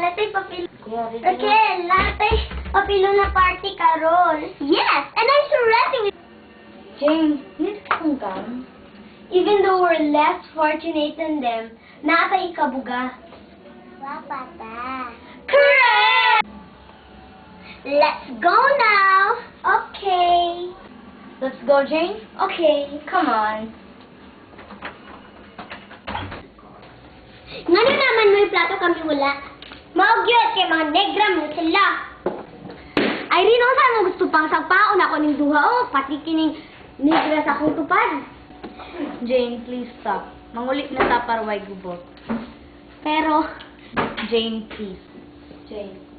latte papilo. Okay, latte papilo na party karon. Yes, and I'm so ready with Jane, need ka kong gown? Even though we're less fortunate than them, nasa ikabuga. Wapata. Correct! Let's go now! Okay. Let's go, Jane. Okay. Come on. Ngano naman may plato kami wala? Maugyot kay mga negra mo sila. Ay, rin sa mo gusto pang sagpaon ako ning duha o pati kining negra sa akong tupad. Jane, please stop. Mangulit na ta para way gubot. Pero, Jane, please. Jane.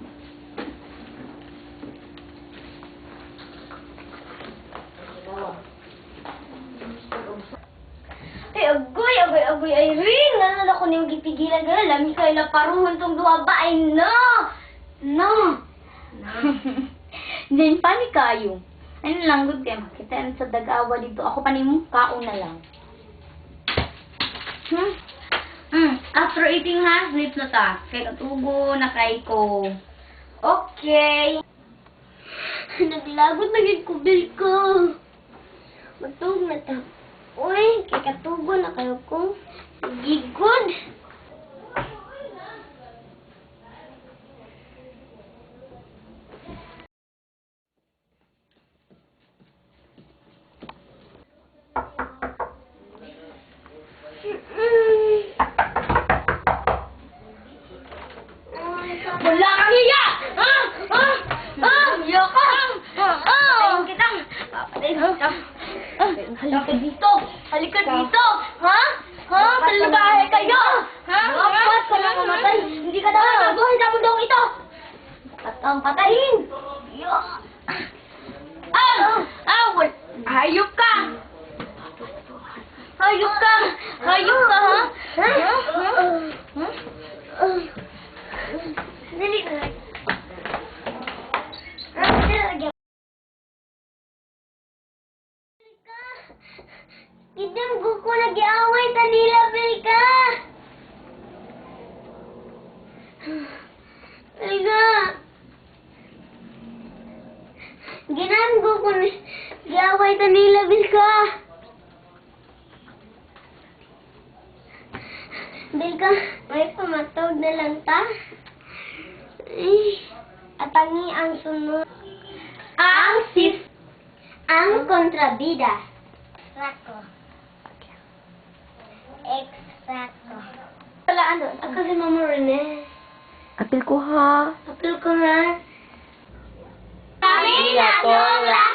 Ay agoy, agoy, agoy, ay rin. Nga na ako niyong gipigilan gano'n. Lami kayo na paruhon tong duha ba? Ay, no! No! Jane, pani kayo. Ano lang, good kayo. Makita sa dagawa dito. Ako pa mo, kaon na lang. Hmm? Mm, after eating ha, sleep na ta. Kay katugo na kay ko. Okay. Naglabot na gid ko bil ko. Matug na ta. Katugo na kayo ko. Sige, good. Wala kang hiya! Ah! Ah! Ah! Hiya ka! Ah! Patayin kitang! Patayin kitang! Halika dito! Halika dito! Ha? Ha? Talabahe kayo! Ha? Dapat ka lang mamatay! Hindi ka dapat nabuhay sa mundong ito! At ang patayin! Ah! Ah! Hayop ka! Hayop ka! Hayop ka, ha? Ha? Ha? Ha? Dali ka. Idang guko nag-iaway tanila Belka. Belka. Ginan guko nag-iaway tanila Belka. Belka, may pamatog na lang ta. Ay, atangi ang sunod. Ang sis. Ang kontrabida. Sako. ano? Ako si Mama Rene. Apil ko ha. Apil ko ha. Pamilya Tola.